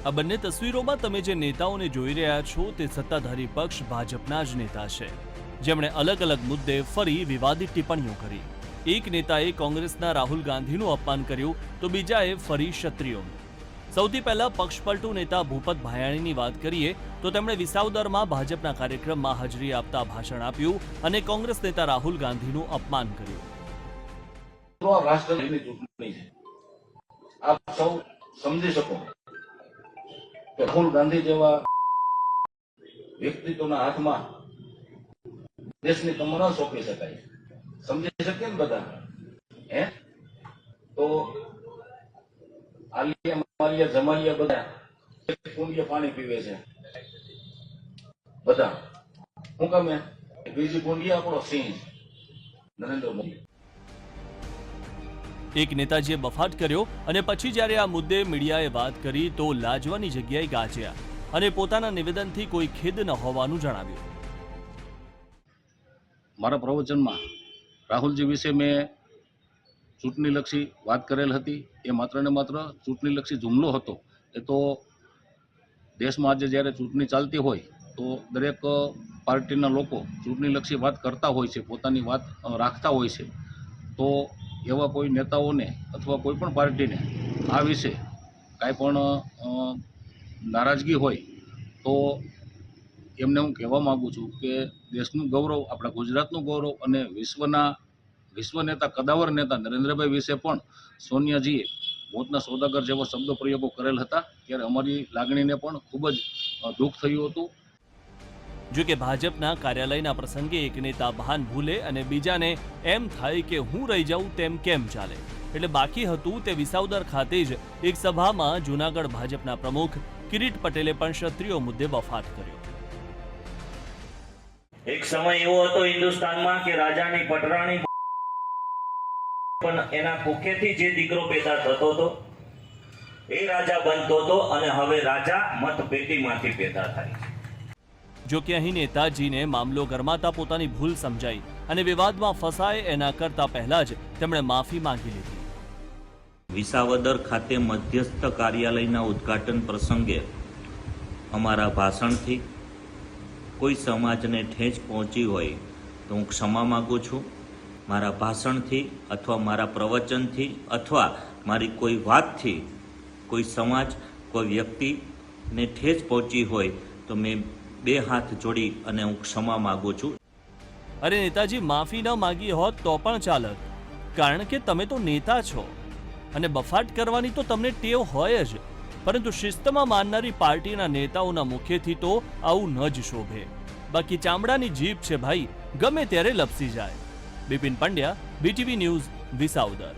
આ બંને તસવીરોમાં તમે જે નેતાઓને જોઈ રહ્યા છો તે સત્તાધારી પક્ષ ભાજપના જ નેતા છે. જેમણે અલગ અલગ મુદ્દે ફરી વિવાદિત ટિપ્પણીઓ કરી. એક નેતાએ કોંગ્રેસના રાહુલ ગાંધીનું અપમાન કર્યું તો બીજાએ ફરી ક્ષત્રિયોનું. સૌથી પહેલા પક્ષપલટુ નેતા ભૂપત ભાયાણીની વાત કરીએ તો તેમણે વિસાવદરમાં ભાજપના કાર્યક્રમમાં હાજરી આપતા ભાષણ આપ્યું અને કોંગ્રેસ નેતા રાહુલ ગાંધીનું અપમાન કર્યું. આપ સૌ સમજી શકો. કે રાહુલ ગાંધી જેવા વ્યક્તિત્વના હાથમાં દેશની કમર સોંપી શકાય. સમજી શકીએ ને બધા? હે? તો આલિયા, માલિયા, જમાલિયા બધા કુંડિયા પાણી પીવે છે. બધા. શું ગમે બીજી કુંડિયા આપણો સિંહ, નરેન્દ્ર મોદી. એક નેતાજીએ બફાટ કર્યો અને પછી જ્યારે આ મુદ્દે મીડિયાએ વાત કરી તો લાજવાની જગ્યાએ ગાજ્યા અને પોતાના નિવેદનથી કોઈ ખેદ ન હોવાનું જણાવ્યું. મારા પ્રવચનમાં રાહુલજી વિશે મેં ચૂંટણીલક્ષી વાત કરેલ હતી. એ માત્ર ને માત્ર ચૂંટણીલક્ષી જુમલો હતો. એ તો દેશમાં આજે જ્યારે ચૂંટણી ચાલતી હોય તો દરેક પાર્ટીના લોકો ચૂંટણીલક્ષી વાત કરતા હોય છે, પોતાની વાત રાખતા હોય છે. તો એવા કોઈ નેતાઓને અથવા કોઈ પણ પાર્ટીને આ વિશે કાંઈ પણ નારાજગી હોય, તો એમને હું કહેવા માગું છું કે દેશનું ગૌરવ, આપણા ગુજરાતનું ગૌરવ અને વિશ્વના વિશ્વ નેતા કદાવર નેતા નરેન્દ્રભાઈ વિશે પણ સોનિયાજીએ મોતના સોદાગર જેવા શબ્દ પ્રયોગો કરેલ હતા. ત્યારે અમારી લાગણીને પણ ખૂબ જ દુઃખ થયું હતું. જો કે ભાજપના કાર્યાલયના પ્રસંગે એક નેતા ભાન ભૂલે અને બીજાને એમ થાય કે હું રહી જાઉં તેમ કેમ ચાલે? એટલે બાકી હતું તે વિસાવદર ખાતે જ એક સભામાં જૂનાગઢ ભાજપના પ્રમુખ કિરીટ પટેલે પણ ક્ષત્રિયો મુદ્દે વફાત કર્યો. એક સમય એવો હતો હિન્દુસ્તાનમાં કે રાજાની પટરાણી પણ એના કુખેથી જે દીકરો પેદા થતો હતો, એ રાજા બનતો હતો અને હવે રાજા મતપેટીમાંથી પેદા થાય છે. જો કે અહીં નેતાજીને મામલો ગરમાતા પોતાની ભૂલ સમજાઈ અને વિવાદમાં ફસાય એના કરતા પહેલા જ તેમણે માફી માંગી લીધી. વિસાવદર ખાતે મધ્યસ્થ કાર્યાલયના ઉદ્ઘાટન પ્રસંગે અમારા ભાષણથી કોઈ સમાજને ઠેંચ પહોંચી હોય તો હું ક્ષમા માગું છું. મારા ભાષણથી અથવા મારા પ્રવચનથી અથવા મારી કોઈ વાતથી કોઈ સમાજ, કોઈ વ્યક્તિને ઠેંચ પહોંચી હોય તો મેં બે હાથ જોડી અને હું ક્ષમા માગું છું. અરે નેતાજી, માફી ન માગી હોત તો પણ ચાલત. કારણ કે તમે તો નેતા છો. અને બફાટ કરવાની તો તમને ટેવ હોય જ. પરંતુ શિસ્તમાં માનનારી પાર્ટીના નેતાઓના મુખેથી તો આવું ન જ શોભે. બાકી ચામડાની જીભ છે ભાઈ, ગમે ત્યારે લપસી જાય. Bipin Pandya BTV news Visavadar.